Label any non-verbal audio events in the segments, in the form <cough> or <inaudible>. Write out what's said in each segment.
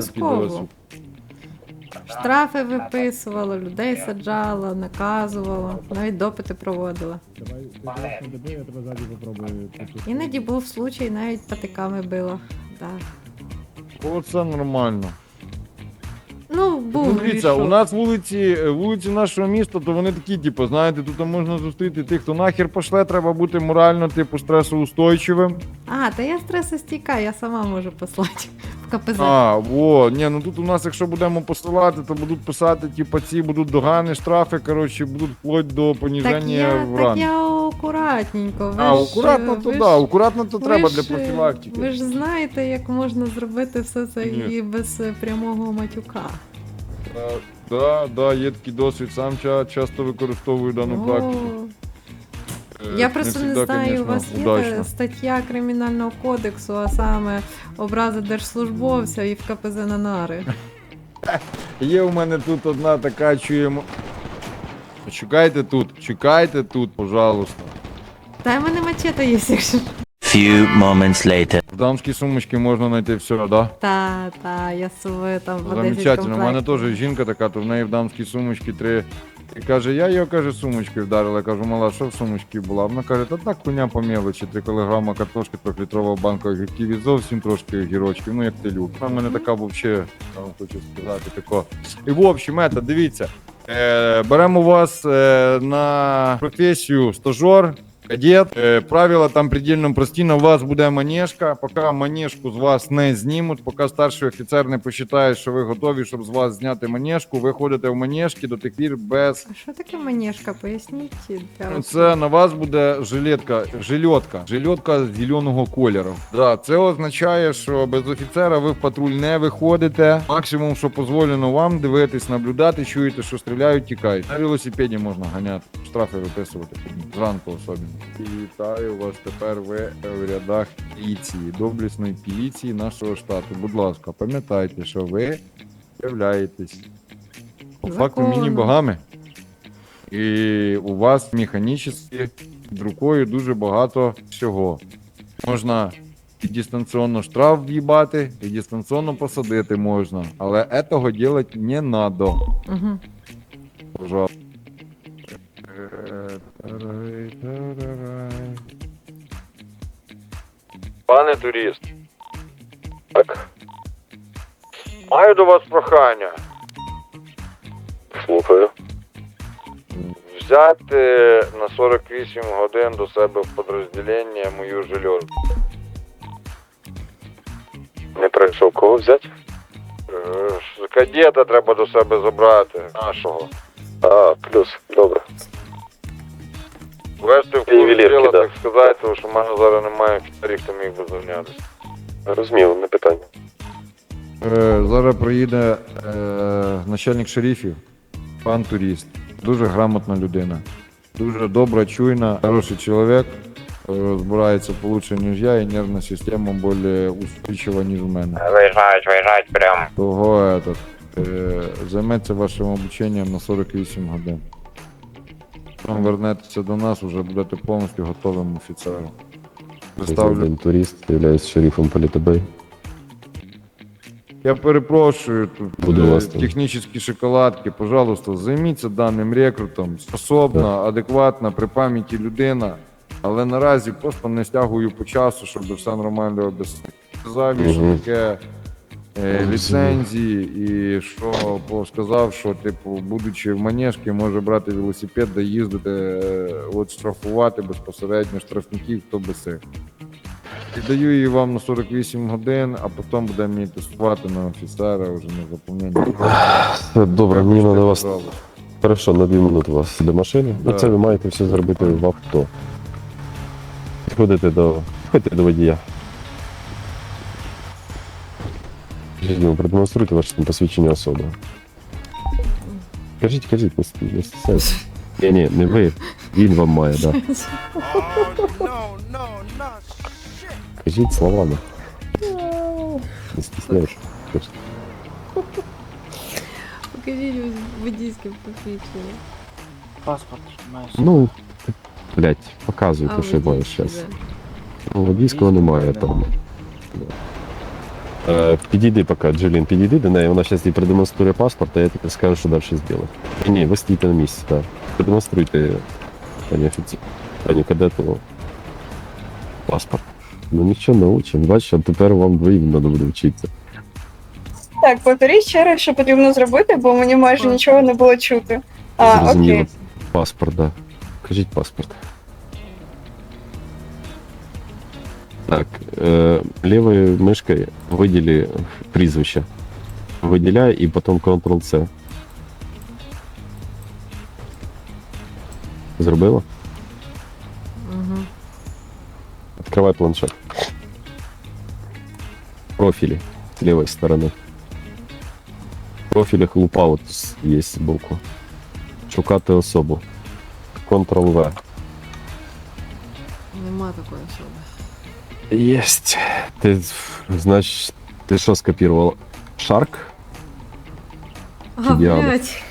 знову. Штрафи виписувала, людей саджала, наказувала, навіть допити проводила. Давай, ти зараз не добив, я тебе ззаді попробую. почути. Іноді був случай, навіть патиками била. Да. Оце нормально. Ну, був. Ну, дивіться, грішок. у нас вулиці, е, вулиці нашого міста, то вони такі, типу, знаєте, тут можна зустріти тих, хто нахер пошле, треба бути морально, типу, стресоустойчивим. А, та я стресостійка, я сама можу послати КПЗ. А, во, ні, ну тут у нас, якщо будемо посилати, то будуть писати, типу, ці будуть догани, штрафи, коротше, будуть вплоть до так поніження я, в так я акуратненько. Ви А, ж, акуратно то ви да, ж- акуратно то треба ж, для профілактики. Ви ж знаєте, як можна зробити все це Ні. і без е, прямого матюка. Да, да, да, є такий досвід, сам ча- часто використовую дану О, практику. Е, Я просто не всегда, знаю, у вас є удачно. стаття Кримінального кодексу, а саме образи держслужбовця і в КПЗ на нари. <laughs> Є у мене тут одна така чуємо. Чекайте тут, чекайте тут, пожалуйста. Та в мене мачете є, якщо. Few moments later. В дамській сумочці можна знайти все, да? Та, та, я суваю там 10 Замечательно. У мене комплектів. теж жінка така, то в неї в дамській сумочці три. І каже, я його каже, сумочкою вдарила. Я кажу, мала, що в сумочці була? Вона каже, та так коня по мелочі, 3 кілограма картошки, трьохлітрова банка огірків і зовсім трошки огірочків, ну як ти любиш. Вона в мене така взагалі, я вам хочу сказати, тако. І в общем, это, дивіться, е, беремо вас е, на професію стажер, Кадет, правила там предельно прості. На вас буде манежка. Поки манежку з вас не знімуть, поки старший офіцер не посчитає, що ви готові, щоб з вас зняти манежку, ви ходите в манежки до тих пір без. А що таке манежка? Поясніть. для Ну. Це на вас буде жилетка, жильотка, жильотка зеленого кольору. Да, це означає, що без офіцера ви в патруль не виходите. Максимум, що дозволено вам дивитись, наблюдати, чуєте, що стріляють, тікають. На велосипеді можна ганяти, штрафи виписувати зранку особливо. І вітаю вас тепер ви в рядах поліції, доблісної поліції нашого штату. Будь ласка, пам'ятайте, що ви являєтесь по факту Законом. міні-богами. І у вас механічно під рукою дуже багато всього. Можна і дистанційно штраф в'їбати, і дистанційно посадити можна. Але этого делать не надо. Угу. Пожалуйста. Пане турист. Так. Маю до вас прохання. Слухаю. Взяти на 48 годин до себе в підрозділення мою жильотку. Не прийшов кого взяти? Е, Кадета треба до себе забрати. Нашого. А, плюс, добре. Вести в курс діла, да. так сказати, тому що в мене зараз немає офіцерів, хто міг би зайнятися. Розуміло, не питання. Е, зараз приїде е, начальник шерифів, пан турист. Дуже грамотна людина. Дуже добра, чуйна, хороший чоловік. е, Розбирається получше, ніж я, і нервна система більш устойчива, ніж в мене. Виїжджають, виїжджають прям. Того этот, е, займеться вашим обученням на 48 годин. Потім вернетеся до нас, вже будете повністю готовим офіцером. Представлю. Турист, являюсь шерифом Политабей. Я перепрошую, тут Буду е, вас там. технічні шоколадки, пожалуйста, займіться даним рекрутом. Способна, адекватна, при пам'яті людина. Але наразі просто не стягую по часу, щоб все нормально об'яснити. Що Мгм. таке е, ліцензії, і що по- сказав, що, типу, будучи в манежці, може брати велосипед да їздити, е, от штрафувати безпосередньо штрафників, хто би сих. Віддаю її вам на 48 годин, а потім будемо її тестувати на офіцера вже на заповнення. Все, Добре, мені треба вас. Хорошо, на дві минути вас до машини. Да. Ну це ви маєте все зробити в авто. Підходите до. Підходьте до водія. Йдемо, продемонструйте ваше там посвідчення особи. Кажіть, кажіть, не <laughs> с- не стесняйтесь. Ні, ні, не ви. Він вам має, так. Да. <laughs> Кажіть словами. Не стесняйтесь. Покажіть водійське посвідчення. Паспорт маєш. Ну, блять, показуйте, А що маєш водійське, зараз. да. Ну, водійського немає там. Е, підійди поки, Джулін, підійди до неї, вона зараз їй продемонструє паспорт, а я тобі скажу, що далі зробити. Ні, ви стійте на місці, так. Продемонструйте, пані офіцер, пані кадету, паспорт. Ну нічого научимо, бачиш, а тепер вам двоїм треба буде вчитися. Так, повторіть ще раз, що потрібно зробити, бо мені майже нічого не було чути. А, Зрозуміло. окей. Паспорт, да. Кажіть паспорт. Так, е, лівою мишкою виділі прізвище. Виділяй і потім Ctrl-C. Зробила? Угу. Открывай планшет. Профили с левой стороны. В профілях лупа от с- є збоку. Шукати особу. Ctrl-V. Нема такої особи. Єсть. Ти, значить, ти що скопірувала? Шарк? А, Діана. блядь.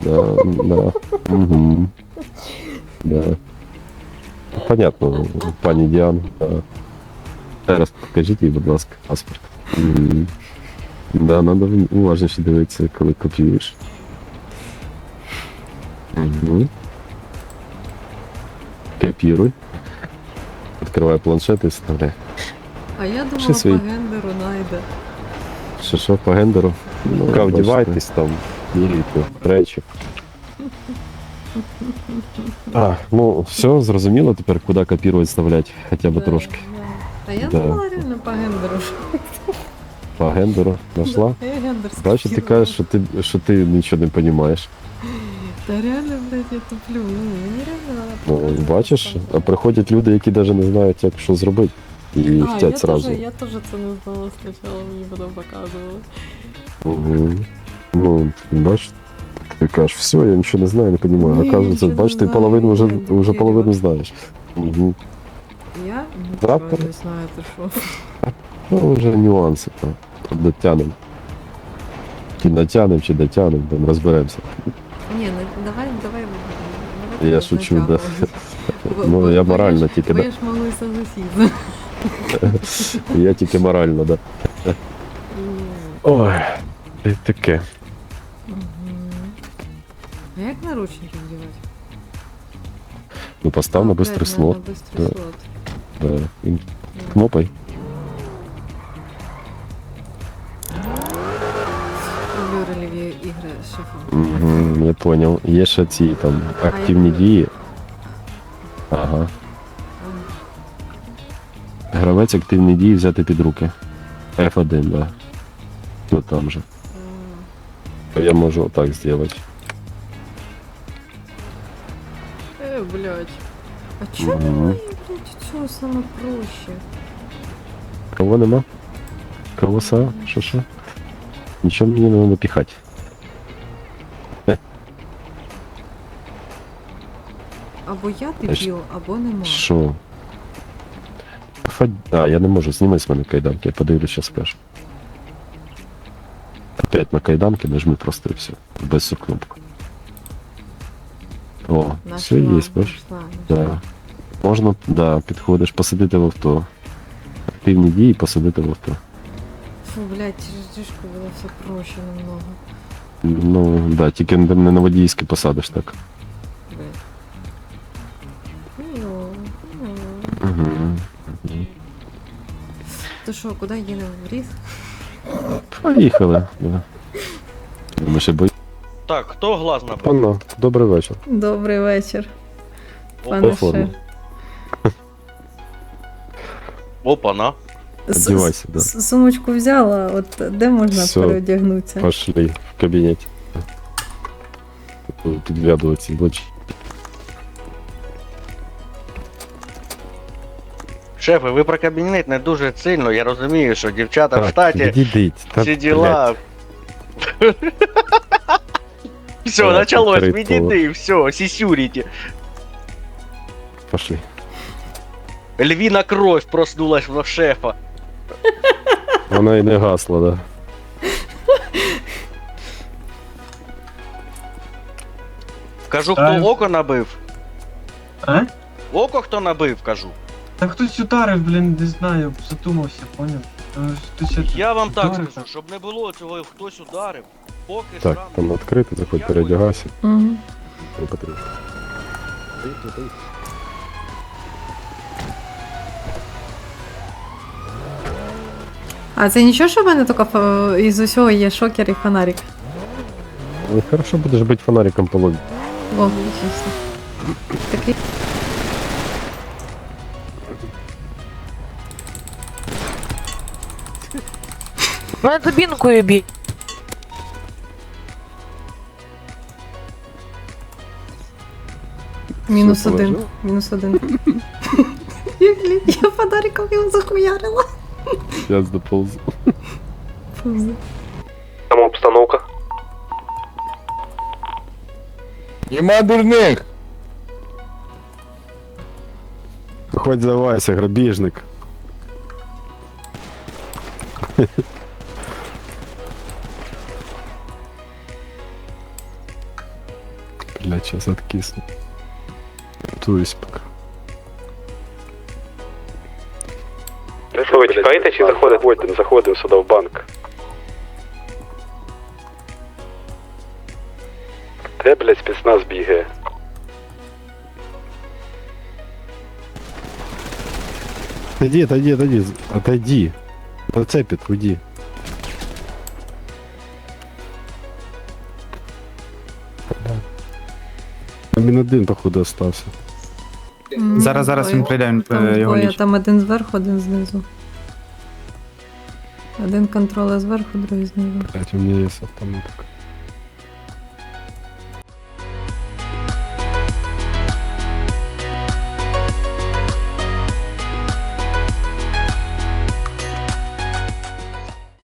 Да, да. Угу. Да. Понятно, пані Діана. Да. Зараз покажіть їй, будь ласка, паспорт. Угу. Да, надо уважніше дивитися, коли копіюєш. Угу. Копіруй. Відкривай планшет і вставляй. А я думала, по гендеру найде. Що що по гендеру? Ну, вдівайтесь там, міряйте речі. А, ну все, зрозуміло тепер, куди копірувати вставляти, хоча б Да, трошки. да. А я Да. думала реально по гендеру. По гендеру знайшла. Я гендер Бачиш, ти кажеш, що ти, що ти нічого не розумієш. Та реально, блядь, я туплю. Ну, мені реально Ну, бачиш, а приходять люди, які навіть не знають, як що зробити. І А, я сразу. теж, я теж це не знала спочатку, мені потім показували. Угу. Ну, бачиш, ти кажеш, все, я нічого не знаю, не розумію. Оказується, бачиш, ти половину вже, вже половину знаєш. Угу. Я нічого не знаю, ти що. Ну, вже нюанси там. Тут дотянем. Чи натянем, чи дотянем, там розберемося. Ні, давай Я без шучу, да. натягування. <laughs> Бо- Ну, бо- я бо морально ж- тільки, бо да. я ж можу і согласитися. Я <laughs> тільки морально, да. <laughs> Ой, і таке. А як наручники вдівати? Ну постав на бистрий слот. На бистрий Да. слот. Да. І кнопой. Рольові ігри шефом. Угу, я понял. Є ще ці там активні дії. Ага. Гравець активні дії взяти під руки. F1, да. Ну там же. Я можу отак зробити. Е, блядь. А чого Мгм. немає, блядь, цього саме проще? Кого нема? Колоса? Що що? Нічого мені не треба піхати. Або я дебіл, або нема. Що? А, я не можу, зніми з мене кайданки, я подивлюсь, що скажу. Опять на кайданки нажми просто і все. Без цю кнопку. О, все є, нашла, Да. Можна, да, підходиш, посадити в авто. Активні дії посадити в авто. Фу, блядь, через дишку було все проще намного. Ну, да, тільки не на водійське посадиш так. Угу. То що, куди їдемо в ліс? Поїхали. Да. Ми ще бої. Так, хто глаз набрав? Панно, добрий вечір. Добрий вечір, По формі. Опа-на. Одівайся, да. Сумочку взяла, от де можна Всё. переодягнутися? Пошли в кабінет. Підглядувати в. Шефи, ви про кабінет не дуже сильно, я розумію, що дівчата в штаті, відійдіть. Та, всі діла. <laughs> Все, Давай, началось, відкрий відійди, все, сісюрите. Пошли. Львіна кров проснулась в шефа. <laughs> Вона і не гасла, да. Кажу, хто око набив. А? Око хто набив, кажу. Та хтось ударив, блін, не знаю, задумався, поняв? Я вам так скажу, щоб не було цього, хтось ударив, поки Так, там відкрито, заходь, переодягайся. Угу. Не потрібно. А це нічого, що в мене тільки фа- із усього є шокер і фонарик. Ну, хорошо будеш бути фонариком по лобі. О, чесно. Такий. Мене дубінкою бій. Мінус один. <laughs> Мінус один. Я фонариком його захуярила. Зараз доползу. Там обстановка. Нема дурних! Хоть здавайся, грабіжник. Бля, сейчас откисну. Туюсь пока. Що ви чекаєте чи заходите? Заходимо сюди в банк. Де, блядь, спецназ бігає? Отойди, отойди, отойди, отойди. Зацепит, уйди. Він один, походу, остався. Зараз, зараз він прийде, він е, його ліч. там один зверху, один знизу. Один контролер зверху, другий знизу. Блять, у меня есть автоматика.